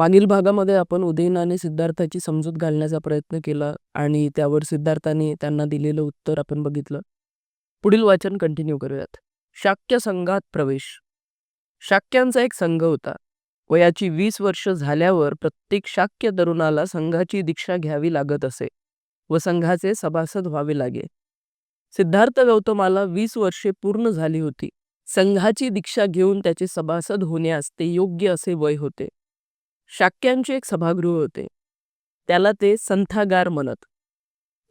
मागील भागामध्ये आपण उदयन आणि सिद्धार्थाची समजूत घालण्याचा प्रयत्न केला आणि त्यावर सिद्धार्थाने त्यांना दिलेलं उत्तर आपण बघितलं. पुढील वाचन कंटिन्यू करूयात. शाक्य संघात प्रवेश. शाक्यांचा एक संघ होता. वयाची वीस वर्ष झाल्यावर प्रत्येक शाक्य तरुणाला संघाची दीक्षा घ्यावी लागत असे व संघाचे सभासद व्हावे लागे. सिद्धार्थ गौतमाला वीस वर्षे पूर्ण झाली होती. संघाची दीक्षा घेऊन त्याचे सभासद होण्यास ते योग्य असे वय होते. शाक्यांचे एक सभागृह होते. त्याला ते संथागार म्हणत.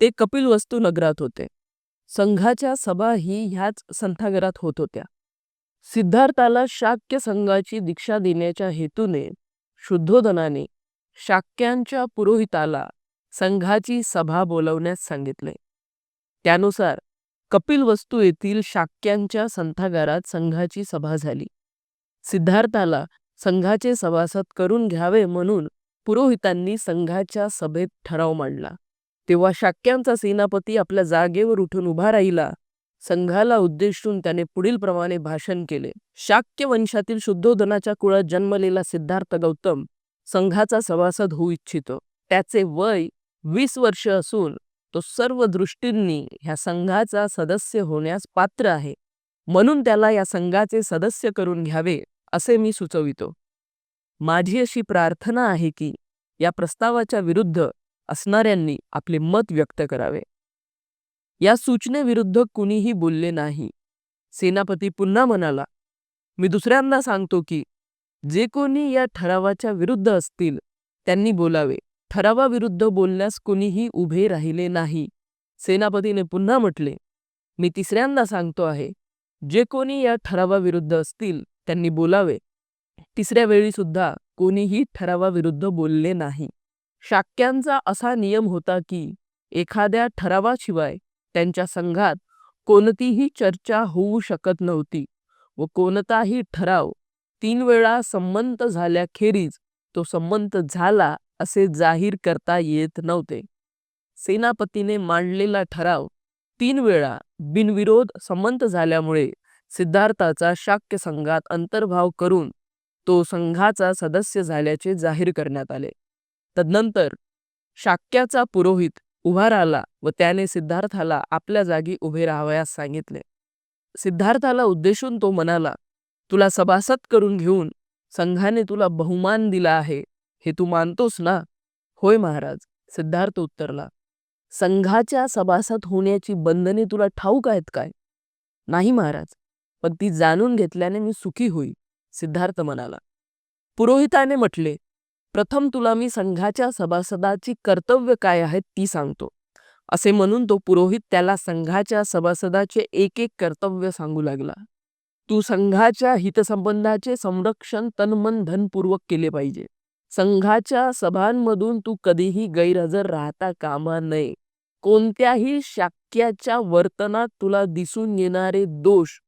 ते कपिलवस्तू नगरात होते. संघाच्या सभा ही ह्याच संथागारात होत होत्या. सिद्धार्थाला शाक्य संघाची दीक्षा देण्याच्या हेतूने शुद्धोधनाने शाक्यांच्या पुरोहिताला संघाची सभा बोलवण्यास सांगितले. त्यानुसार कपिल वस्तू येथील शाक्यांच्या संथागारात संघाची सभा झाली. सिद्धार्थाला संघाचे सभासद करून घ्यावे म्हणून पुरोहितांनी संघाच्या सभेत ठराव मांडला. तेव्हा शाक्यांचा सेनापती आपल्या जागेवर उठून उभा राहिला. संघाला उद्देशून त्याने पुढील प्रमाणे भाषण केले. शाक्य वंशातील शुद्धोधनाच्या कुळात जन्मलेला सिद्धार्थ गौतम संघाचा सभासद होऊ इच्छितो. त्याचे वय वीस वर्ष असून तो सर्व दृष्टींनी ह्या संघाचा सदस्य होण्यास पात्र आहे. म्हणून त्याला या संघाचे सदस्य करून घ्यावे. असे मी सुचवितो. माझी अशी प्रार्थना आहे की या प्रस्तावाच्या विरुद्ध असणाऱ्यांनी आपले मत व्यक्त करावे. या सूचनेविरुद्ध कुणीही बोलले नाही. सेनापती पुन्हा म्हणाला मी दुसऱ्यांदा सांगतो की जे कोणी या ठरावाच्या विरुद्ध असतील त्यांनी बोलावे. ठरावाविरुद्ध बोलण्यास कुणीही उभे राहिले नाही. सेनापतीने पुन्हा म्हटले मी तिसऱ्यांदा सांगतो आहे जे कोणी या ठरावाविरुद्ध असतील त्यांनी बोलावे. तिसऱ्या वेळी सुद्धा कोणीही ठरावाविरुद्ध बोलले नाही. शाक्यांचा असा नियम होता की एखाद्या ठरावाशिवाय त्यांच्या संघात कोणतीही चर्चा होऊ शकत नव्हती व कोणताही ठराव तीन वेळा संमत झाल्याखेरीज तो संमत झाला असे जाहीर करता येत नव्हते. सेनापतीने मांडलेला ठराव तीन वेळा बिनविरोध संमत झाल्यामुळे सिद्धार्थाचा शाक्य संघात अंतर्भाव करून तो संघाचा सदस्य झाल्याचे जाहीर करण्यात आले. तदनंतर शाक्याचा पुरोहित उभा राहिला व त्याने सिद्धार्थाला आपल्या जागी उभे राहावयास सांगितले. सिद्धार्थाला उद्देशून तो म्हणाला तुला सभासद करून घेऊन संघाने तुला बहुमान दिला आहे हे तू मानतोस ना? होय महाराज सिद्धार्थ उत्तरला. संघाच्या सभासद होण्याची बंधने तुला ठाऊक आहेत काय? नाही महाराज पण ती जाणून घेतल्याने मी सुखी होई सिद्धार्थ म्हणाला. पुरोहिताने म्हटले प्रथम तुला मी संघाच्या सभासदाची कर्तव्य काय आहेत ती सांगतो. असे म्हणून तो पुरोहित त्याला संघाच्या सभासदाचे एक एक कर्तव्य सांगू लागला. तू संघाच्या हितसंबंधाचे संरक्षण तनमन धनपूर्वक केले पाहिजे. संघाच्या सभांमधून तू कधीही गैरहजर राहता कामा नये. कोणत्याही शाक्याच्या वर्तनात तुला दिसून येणारे दोष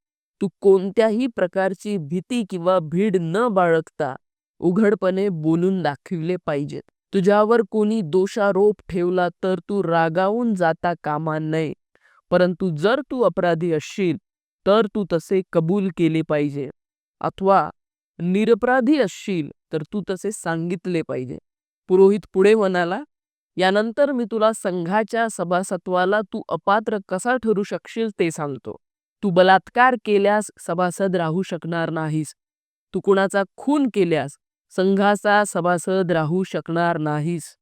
तू कोणत्याही प्रकारची भीती किंवा भीड न बाळगता उघडपणे बोलून दाखविले पाहिजेत. तुझ्यावर कोणी दोषारोप ठेवला तर तू रागावून जाता कामा नये. परंतु जर तू अपराधी असशील तर तू तसे कबूल केले पाहिजे. अथवा निरपराधी असशील तर तू तसे सांगितले पाहिजे. पुरोहित पुढे म्हणाला यानंतर मी तुला संघाच्या सभासत्वाला तू अपात्र कसा ठरू शकशील ते सांगतो. तू बलात्कार केल्यास सभासद राहू शकणार नाहीस. तू कुणाचा खून केल्यास संघाचा सभासद राहू शकणार नाहीस.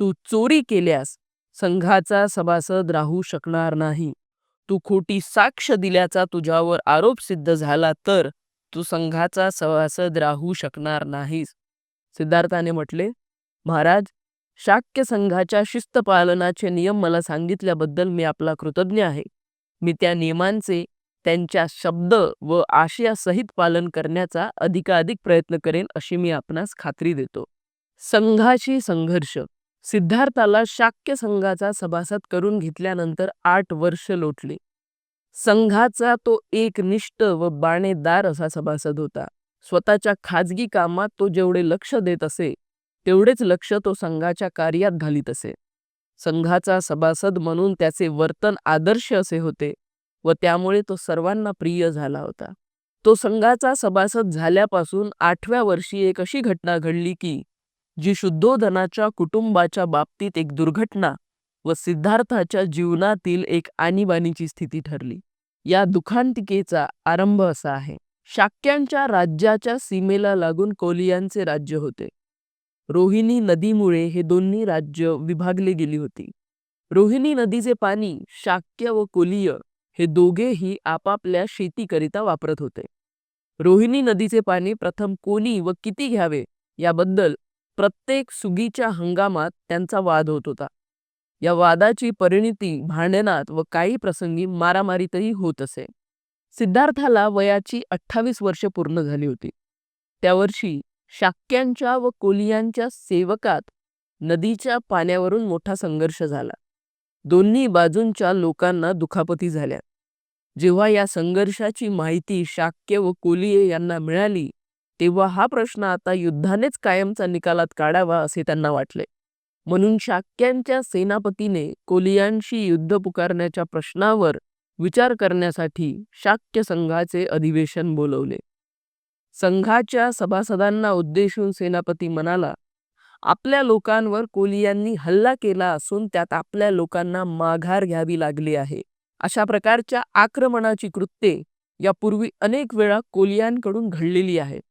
तू चोरी केल्यास संघाचा सभासद राहू शकणार नाही. तू खोटी साक्ष दिल्याचा तुझ्यावर आरोप सिद्ध झाला तर तू संघाचा सभासद राहू शकणार नाहीस सिद्धार्थाने म्हटले. महाराज शाक्य संघाच्या शिस्तपालनाचे नियम मला सांगितल्याबद्दल मी आपला कृतज्ञ आहे. मी त्या नियमांचे त्यांच्या शब्द व आशयासहित पालन करण्याचा अधिकाधिक प्रयत्न करेन अशी मी आपणास खात्री देतो. संघाशी संघर्ष. सिद्धार्थाला शाक्य संघाचा सभासद करून घेतल्यानंतर आठ वर्ष लोटले. संघाचा तो एक निष्ठ व बाणेदार असा सभासद होता. स्वतःच्या खाजगी कामात तो जेवढे लक्ष देत असे तेवढेच लक्ष तो संघाच्या कार्यात घालीत असे. संघाचा सभासद म्हणून त्याचे वर्तन आदर्श असे होते व त्यामुळे तो सर्वांना प्रिय झाला होता. तो संघाचा सभासद झाल्यापासून आठव्या वर्षी एक अशी घटना घडली की जी शुद्धोधनाच्या कुटुंबाच्या बाबतीत एक दुर्घटना व सिद्धार्थाच्या जीवनातील एक आणीबाणीची स्थिती ठरली. या दुखांतिकेचा आरंभ असा आहे. शाक्यांच्या राज्याच्या सीमेला लागून कोलियांचे राज्य होते. रोहिणी नदीमुळे हे दोन्ही राज्य विभागले गेली होती. रोहिणी नदीचे पाणी शाक्य व कोलीय हे दोघेही आपापल्या शेतीकरिता वापरत होते. रोहिणी नदीचे पाणी प्रथम कोणी व किती घ्यावे याबद्दल प्रत्येक सुगीच्या हंगामात त्यांचा वाद होत होता. या वादाची परिणिती भांडणात व काही प्रसंगी मारामारीतही होत असे. सिद्धार्थाला वयाची अठ्ठावीस वर्ष पूर्ण झाली होती. त्या वर्षी शाक्यांच्या व कोलियांच्या सेवकात नदीच्या पाण्यावरून मोठा संघर्ष झाला. दोन्ही बाजूंच्या लोकांना दुखापती झाल्या. जेव्हा या संघर्षाची माहिती शाक्य व कोलिये यांना मिळाली तेव्हा हा प्रश्न आता युद्धानेच कायमचा निकालात काढावा असे त्यांना वाटले. म्हणून शाक्यांच्या सेनापतीने कोलियांशी युद्ध पुकारण्याच्या प्रश्नावर विचार करण्यासाठी शाक्य संघाचे अधिवेशन बोलवले. संघाच्या सभासदांना उद्देशून सेनापती म्हणाला आपल्या लोकांवर कोलियांनी हल्ला केला असून त्यात आपल्या लोकांना माघार घ्यावी लागली आहे. अशा प्रकारच्या आक्रमणाची कृत्ये यापूर्वी अनेक वेळा कोलियांकडून घडलेली आहेत.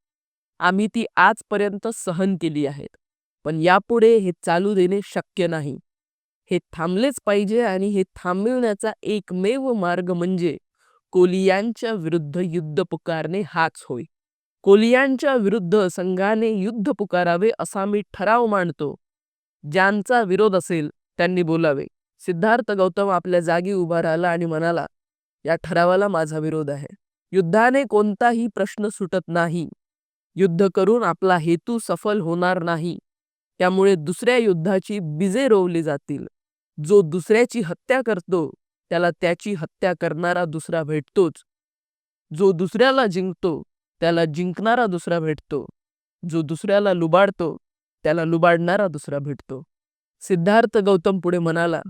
आम्ही ती आजपर्यंत सहन केली आहेत. पण यापुढे हे चालू देणे शक्य नाही. हे थांबलेच पाहिजे आणि हे थांबविण्याचा एकमेव मार्ग म्हणजे कोलियांच्या विरुद्ध युद्ध पुकारणे हाच होय. कोलियांच्या विरुद्ध संघाने युद्ध पुकारावे असा मी ठराव मांडतो. ज्यांचा विरोध असेल त्यांनी बोलावे. सिद्धार्थ गौतम आपल्या जागी उभा राहिला आणि म्हणाला या ठरावाला माझा विरोध आहे. युद्धाने कोणताही प्रश्न सुटत नाही. युद्ध करून आपला हेतू सफल होणार नाही. त्यामुळे दुसऱ्या युद्धाची बिजे रोवली जातील. जो दुसऱ्याची हत्या करतो त्याला त्याची हत्या करणारा दुसरा भेटतोच. जो दुसऱ्याला जिंकतो त्याला जिंकणारा दुसरा भेटतो. जो दुसऱ्याला लुबाडतो त्याला लुबाडणारा दुसरा भेटतो. सिद्धार्थ गौतम पुढे म्हणाला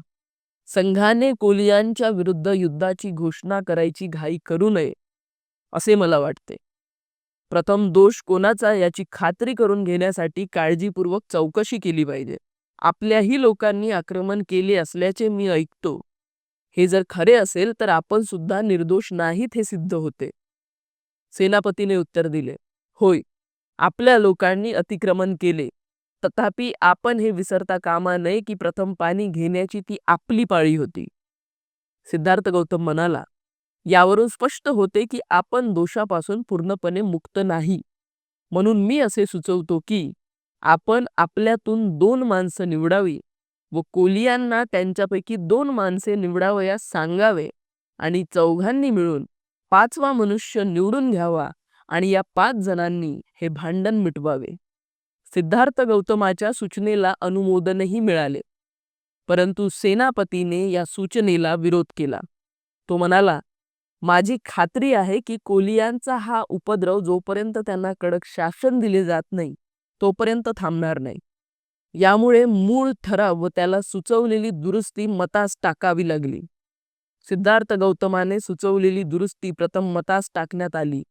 संघाने कोलियांच्या विरुद्ध युद्धाची घोषणा करायची घाई करू नये असे मला वाटते. प्रथम दोष कोणाचा याची खात्री करून घेण्यासाठी काळजीपूर्वक चौकशी केली पाहिजे. आपल्याही लोकांनी आक्रमण केले असल्याचे मी ऐकतो. हे जर खरे असेल तर आपण सुद्धा निर्दोष नाहीत हे सिद्ध होते. सेनापतीने उत्तर दिले. होय आपल्या लोकांनी अतिक्रमण केले. तथापि आपण हे विसरता कामा नये की प्रथम पाणी घेण्याची ती आपली पाळी होती. सिद्धार्थ गौतम म्हणाला यावरून स्पष्ट होते की आपण दोषापासून पूर्णपणे मुक्त नाही. म्हणून मी असे सुचवतो की आपण आपल्यातून दोन माणसं निवडावी व कोलियांना त्यांच्यापैकी दोन माणसे निवडावयास सांगावे आणि चौघांनी मिळून पाचवा मनुष्य निवडून घ्यावा आणि या पाच जणांनी हे भांडण मिटवावे. सिद्धार्थ गौतमाच्या सूचनेला अनुमोदनही मिळाले. परंतु सेनापतीने या सूचनेला विरोध केला. तो म्हणाला माझी खात्री आहे की कोलियांचा हा उपद्रव जोपर्यंत त्यांना कडक शासन दिले जात नाही तोपर्यंत थांबणार नाही. यामुळे मूळ ठराव व त्याला सुचवलेली दुरुस्ती मतास टाकावी लागली. सिद्धार्थ गौतमाने सुचवलेली दुरुस्ती प्रथम मतास टाकण्यात आली.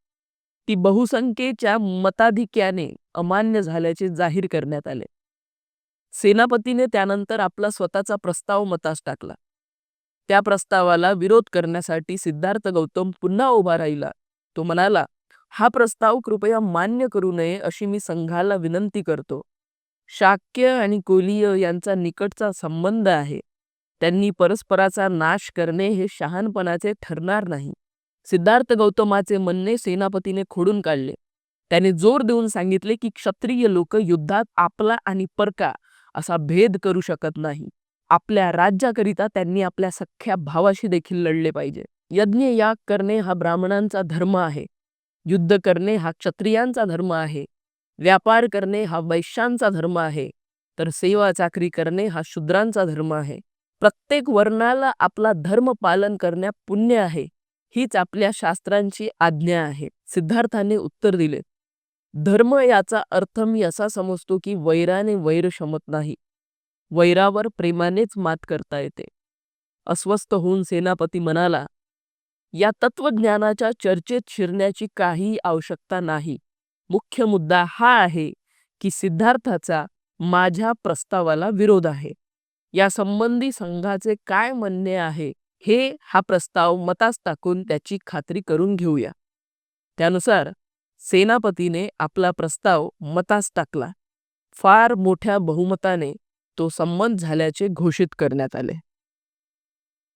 ती बहुसंख्येच्या मताधिक्याने अमान्य झाल्याचे जाहीर करण्यात आले. सेनापतीने त्यानंतर आपला स्वतःचा प्रस्ताव मतास टाकला. त्या प्रस्तावाला विरोध करण्यासाठी सिद्धार्थ गौतम पुन्हा उभा राहिला. तो म्हणाला हा प्रस्ताव कृपया मान्य करू नये अशी मी संघाला विनंती करतो. शाक्य आणि कोलीय यांचा निकटचा संबंध आहे. त्यांनी परस्पराचा नाश करणे हे शहाणपणाचे ठरणार नाही. सिद्धार्थ गौतमाचे म्हणणे सेनापतीने खोडून काढले. त्याने जोर देऊन सांगितले की क्षत्रिय लोक युद्धात आपला आणि परका असा भेद करू शकत नाही. आपल्या राज्याकरिता त्यांनी आपल्या सख्या भावाशी देखील लढले पाहिजे. यज्ञ याग करणे हा ब्राह्मणांचा धर्म आहे. युद्ध करणे हा क्षत्रियांचा धर्म आहे. व्यापार करणे हा वैश्यांचा धर्म आहे. तर सेवा चाकरी करणे हा शूद्रांचा धर्म आहे. प्रत्येक वर्णाला आपला धर्म पालन करण्या पुण्य आहे. हीच आपल्या शास्त्रांची आज्ञा आहे. सिद्धार्थाने उत्तर दिले. धर्म याचा अर्थ मी असा समजतो की वैराने वैर शमत नाही. वैरावर प्रेमानेच मात करता येते. अस्वस्थ होऊन सेनापती म्हणाला या तत्वज्ञानाच्या चर्चेत शिरण्याची काही आवश्यकता नाही. मुख्य मुद्दा हा आहे की सिद्धार्थाचा माझ्या प्रस्तावाला विरोध आहे. या संबंधी संघाचे काय म्हणणे आहे हे हा प्रस्ताव मतास टाकून त्याची खात्री करून घेऊया. त्यानुसार सेनापतीने आपला प्रस्ताव मतास टाकला. फार मोठ्या बहुमताने तो संमत झाल्याचे घोषित करण्यात आले.